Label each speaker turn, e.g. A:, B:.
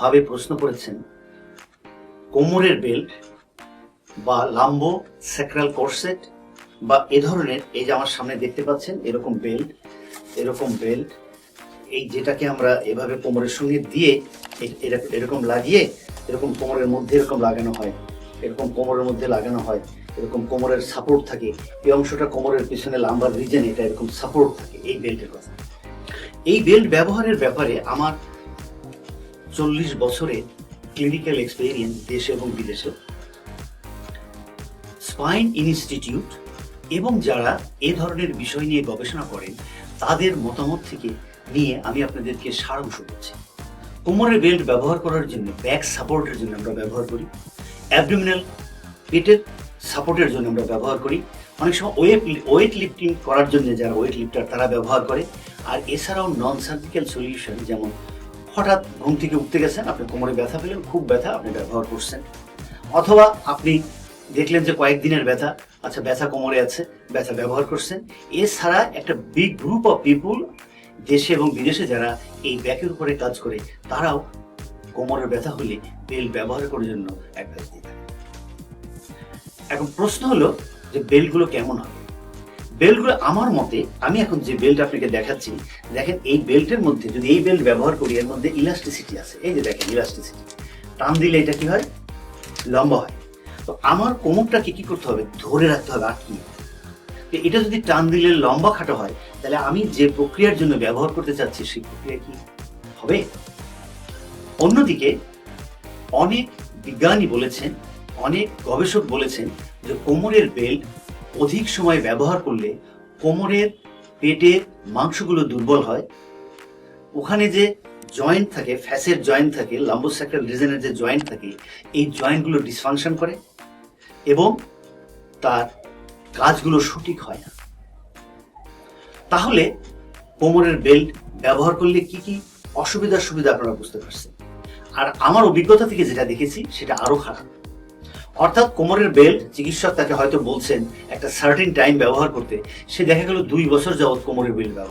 A: ভাবে প্রশ্ন করেছেন, কোমরের বেল্ট বা লাম্বো স্যাক্রাল কোর্সেট বা এ ধরনের, এই যে আমার সামনে দেখতে পাচ্ছেন, এরকম বেল্ট এরকম বেল্ট এই যেটাকে আমরা এভাবে কোমরের সঙ্গে দিয়ে এরকম লাগিয়ে, এরকম কোমরের মধ্যে এরকম লাগানো হয়, এরকম কোমরের মধ্যে লাগানো হয়, এরকম কোমরের সাপোর্ট থাকে, এই অংশটা কোমরের পিছনে লাম্বার রিজেন এটা এরকম সাপোর্ট থাকে, এই বেল্টের কথা। এই বেল্ট ব্যবহারের ব্যাপারে আমার চল্লিশ বছরে ক্লিনিক্যাল এক্সপেরিয়েন্স দেশে এবং বিদেশে। স্পাইন ইনস্টিটিউট এবং যারা এ ধরনের বিষয় নিয়ে গবেষণা করেন, তাদের মতামত থেকে নিয়ে আমি আপনাদেরকে সারাংশ দিচ্ছি। কোমরের বেল্ট ব্যবহার করার জন্য ব্যাক সাপোর্টের জন্য আমরা ব্যবহার করি। অ্যাবডোমিনাল পেটের সাপোর্টের জন্য আমরা ব্যবহার করি। অনেক সময় ওয়েট ওয়েট লিফটিং করার জন্য যারা ওয়েট লিফটার তারা ব্যবহার করে। আর এছাড়াও নন সার্জিক্যাল সলিউশন যেমন হঠাৎ ঘুম থেকে উঠতে গেছেন, আপনি কোমরে ব্যথা পেলেন, খুব ব্যথা, আপনি ব্যবহার করছেন। অথবা আপনি দেখলেন যে কয়েকদিনের ব্যথা আচ্ছা ব্যথা কোমরে আছে, ব্যথা ব্যবহার করছেন। এছাড়া একটা বিগ গ্রুপ অফ পিপুল দেশে এবং বিদেশে যারা এই ব্যাকের উপরে কাজ করে, তারাও কোমরের ব্যথা হলে বেল ব্যবহার করার জন্য অ্যাডভাইস দিয়ে থাকে। এখন প্রশ্ন হলো যে, বেলগুলো কেমন হবে বেল্টগুলো আমার মতে, আমি এখন যে বেল্ট আপনাকে দেখাচ্ছি, দেখেন এই বেল্টের মধ্যে যদি এই বেল্ট ব্যবহার করি, এর মধ্যে ইলাস্টিসিটি আছে। এই যে দেখেন ইলাস্টিসিটি টান দিলে এটা কি হয়? লম্বা হয়। তো আমার কোমরটাকে কি করতে হবে? ধরে রাখতে হবে আটকিয়ে তো এটা যদি টান দিলে লম্বা খাটো হয়, তাহলে আমি যে প্রক্রিয়ার জন্য ব্যবহার করতে চাচ্ছি, সেই প্রক্রিয়া কি হবে? অন্যদিকে, অনেক বিজ্ঞানী বলেছেন, অনেক গবেষক বলেছেন যে কোমরের বেল্ট অধিক সময় ব্যবহার করলে কোমরের পেটের মাংসগুলো দুর্বল হয়। ওখানে যে জয়েন্ট থাকে, ফ্যাসের জয়েন্ট থাকে লাম্বোস্যাক্রাল রিজনের যে জয়েন্ট থাকে, এই জয়েন্টগুলো ডিসফাংশন করে এবং তার কাজগুলো সঠিক হয় না। তাহলে কোমরের বেল্ট ব্যবহার করলে কি কি অসুবিধা সুবিধা আপনারা বুঝতে পারছেন? আর আমার অভিজ্ঞতা থেকে যেটা দেখেছি, সেটা আরও খারাপ। অর্থাৎ কোমরের বেল্ট, চিকিৎসক তাকে হয়তো বলছেন, একটা সার্টিন টাইম ব্যবহার করতে। সে দেখা গেল দুই বছর যাবৎ কোমরের বেল্ট ব্যবহার